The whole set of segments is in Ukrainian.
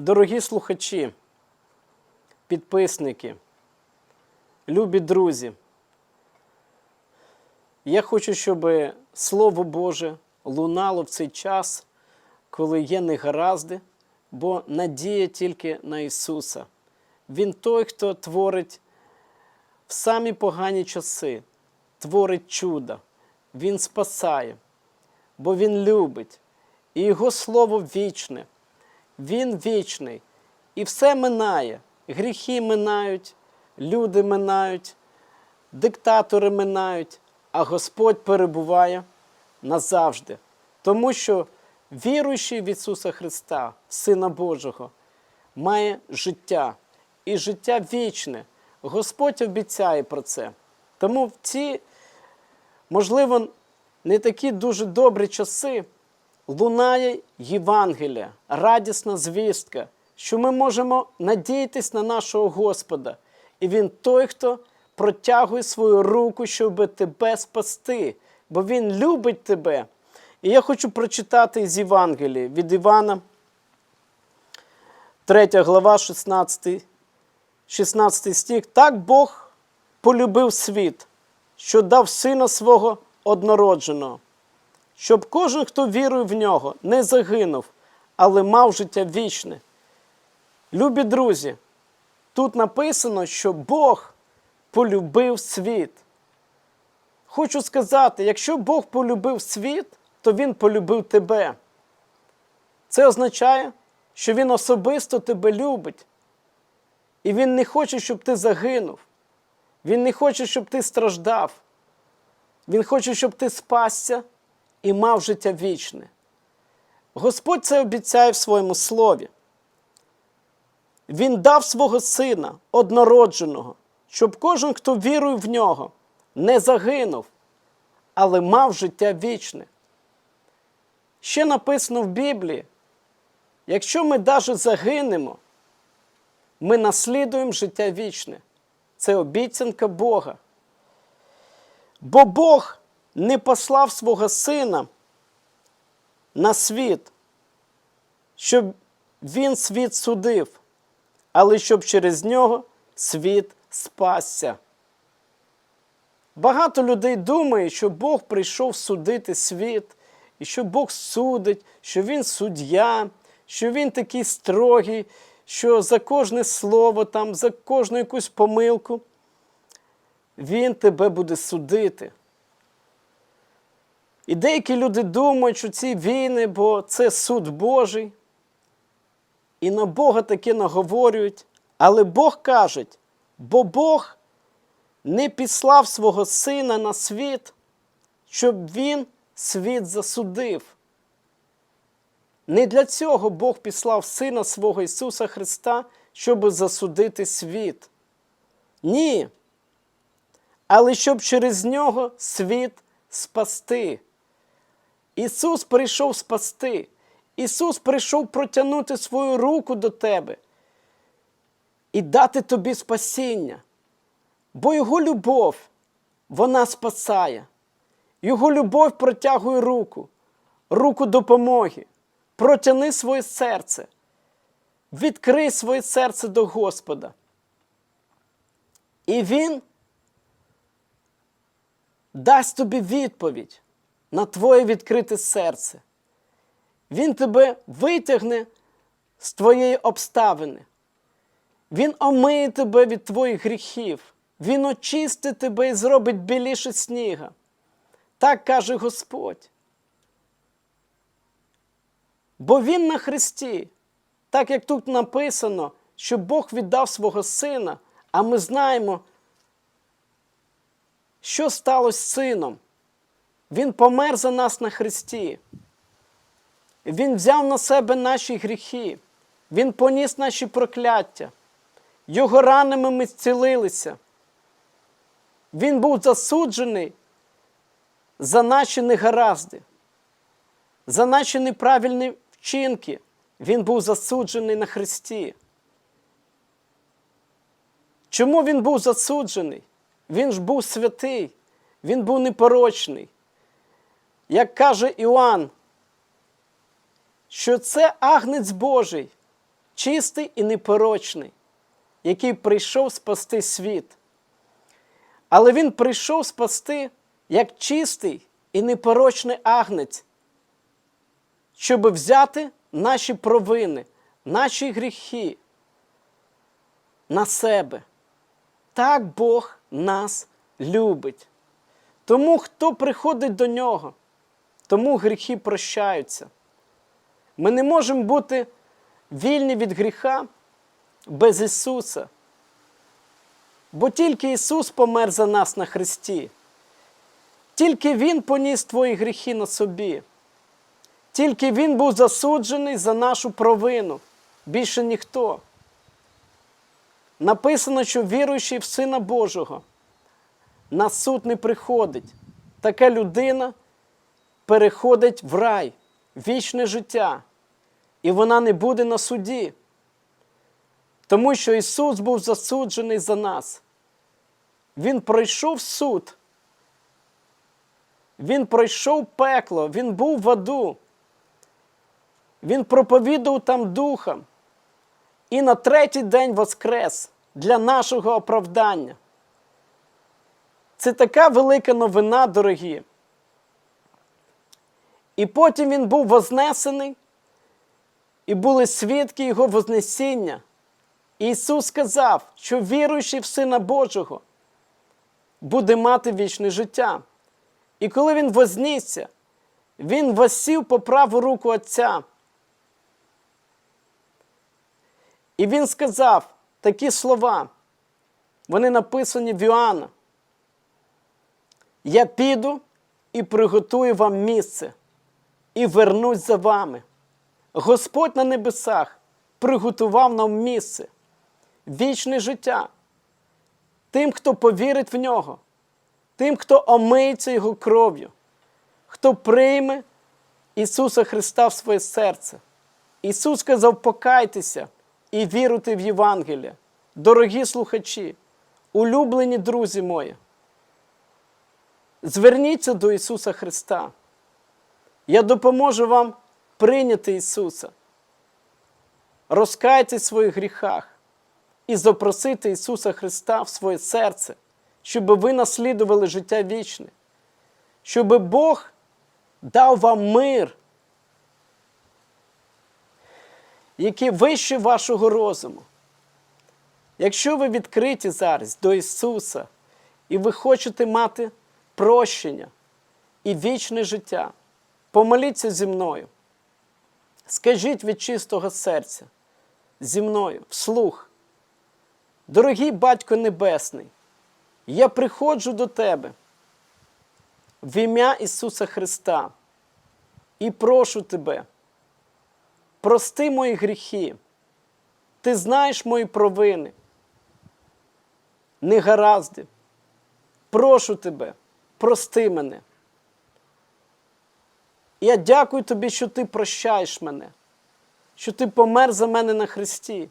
Дорогі слухачі, підписники, любі друзі, я хочу, щоб Слово Боже лунало в цей час, коли є негаразди, бо надія тільки на Ісуса. Він той, хто творить в самі погані часи, творить чуда, Він спасає, бо Він любить, і Його Слово вічне. Він вічний. І все минає. Гріхи минають, люди минають, диктатори минають, а Господь перебуває назавжди. Тому що віруючий в Ісуса Христа, Сина Божого, має життя і життя вічне. Господь обіцяє про це. Тому в ці, можливо, не такі дуже добрі часи лунає Євангелія, радісна звістка, що ми можемо надіятись на нашого Господа. І Він той, хто протягує свою руку, щоб тебе спасти, бо Він любить тебе. І я хочу прочитати з Євангелії від Івана, 3 глава, 16, 16 стих. Так Бог полюбив світ, що дав сина свого однородженого щоб кожен, хто вірує в нього, не загинув, але мав життя вічне. Любі друзі, тут написано, що Бог полюбив світ. Хочу сказати, якщо Бог полюбив світ, то Він полюбив тебе. Це означає, що Він особисто тебе любить. І Він не хоче, щоб ти загинув. Він не хоче, щоб ти страждав. Він хоче, щоб ти спасся і мав життя вічне. Господь це обіцяє в своєму слові. Він дав свого сина однородженого, щоб кожен, хто вірує в нього, не загинув, але мав життя вічне. Ще написано в Біблії: якщо ми навіть загинемо, ми наслідуємо життя вічне. Це обіцянка Бога. Бо Бог не послав свого сина на світ, щоб він світ судив, але щоб через нього світ спасся. Багато людей думає, що Бог прийшов судити світ, і що Бог судить, що Він суддя, що Він такий строгий, що за кожне слово, там, за кожну якусь помилку Він тебе буде судити. І деякі люди думають, що ці війни, бо це суд Божий. І на Бога таке наговорюють. Але Бог каже, бо Бог не післав свого Сина на світ, щоб Він світ засудив. Не для цього Бог післав Сина свого Ісуса Христа, щоб засудити світ. Ні. Але щоб через нього світ спасти. Ісус прийшов спасти. Ісус прийшов протягнути свою руку до тебе і дати тобі спасіння. Бо Його любов, вона спасає. Його любов протягує руку, руку допомоги. Протяни своє серце. Відкрий своє серце до Господа. І Він дасть тобі відповідь на твоє відкрите серце. Він тебе витягне з твоєї обставини. Він омиє тебе від твоїх гріхів. Він очистить тебе і зробить біліше сніга. Так каже Господь. Бо Він на Христі, так як тут написано, що Бог віддав свого Сина, а ми знаємо, що сталося з сином. Він помер за нас на Христі. Він взяв на себе наші гріхи. Він поніс наші прокляття. Його ранами ми зцілилися. Він був засуджений за наші негаразди, за наші неправильні вчинки. Він був засуджений на Христі. Чому він був засуджений? Він ж був святий, він був непорочний. Як каже Іоанн, що це агнець Божий, чистий і непорочний, який прийшов спасти світ. Але Він прийшов спасти як чистий і непорочний агнець, щоб взяти наші провини, наші гріхи на себе. Так Бог нас любить. Тому хто приходить до нього, тому гріхи прощаються. Ми не можемо бути вільні від гріха без Ісуса. Бо тільки Ісус помер за нас на Христі. Тільки Він поніс твої гріхи на собі. Тільки Він був засуджений за нашу провину. Більше ніхто. Написано, що віруючий в Сина Божого на суд не приходить. Така людина переходить в рай, вічне життя, і вона не буде на суді. Тому що Ісус був засуджений за нас. Він пройшов суд. Він пройшов пекло, Він був в аду. Він проповідував там духом. І на третій день воскрес для нашого оправдання. Це така велика новина, дорогі. І потім він був вознесений, і були свідки Його Вознесіння. І Ісус сказав, що віруючий в Сина Божого буде мати вічне життя. І коли Він вознісся, Він восів по праву руку Отця. І Він сказав такі слова. Вони написані в Іоанна. Я піду і приготую вам місце, і вернусь за вами. Господь на небесах приготував нам місце, вічне життя. Тим, хто повірить в нього, тим, хто омиється Його кров'ю, хто прийме Ісуса Христа в своє серце. Ісус сказав, покайтеся і віруйте в Євангеліє. Дорогі слухачі, улюблені друзі мої. Зверніться до Ісуса Христа. Я допоможу вам прийняти Ісуса. Розкайтесь в своїх гріхах і запросити Ісуса Христа в своє серце, щоб ви наслідували життя вічне, щоб Бог дав вам мир, який вище вашого розуму. Якщо ви відкриті зараз до Ісуса і ви хочете мати прощення і вічне життя, помоліться зі мною. Скажіть від чистого серця зі мною, вслух. Дорогий Батько Небесний, я приходжу до Тебе в ім'я Ісуса Христа і прошу Тебе, прости мої гріхи, Ти знаєш мої провини, негаразди. Прошу Тебе, прости мене. Я дякую тобі, що ти прощаєш мене, що ти помер за мене на Христі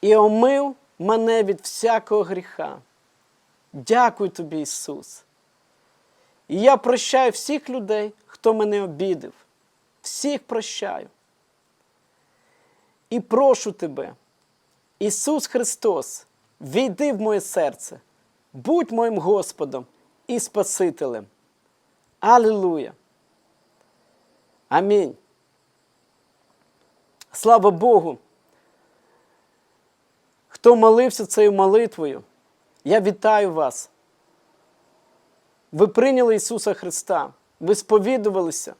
і омив мене від всякого гріха. Дякую тобі, Ісус. І я прощаю всіх людей, хто мене обідав. Всіх прощаю. І прошу тебе, Ісус Христос, війди в моє серце, будь моїм Господом і Спасителем. Алілуя. Амінь. Слава Богу. Хто молився цією молитвою, я вітаю вас. Ви прийняли Ісуса Христа, ви сповідувалися,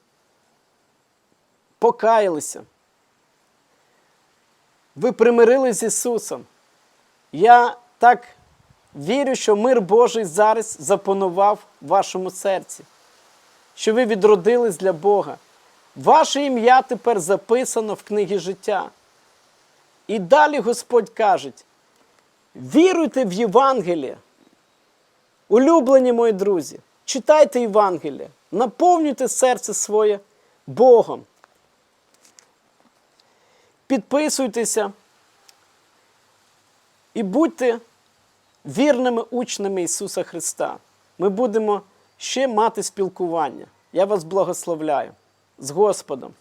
покаялися. Ви примирились з Ісусом. Я так вірю, що мир Божий зараз запанував в вашому серці що ви відродились для Бога. Ваше ім'я тепер записано в книгі життя. І далі Господь каже: віруйте в Євангеліє. Улюблені мої друзі, читайте Євангеліє, наповнюйте серце своє Богом. Підписуйтеся і будьте вірними учнями Ісуса Христа. Ми будемо ще мати спілкування. Я вас благословляю з Господом.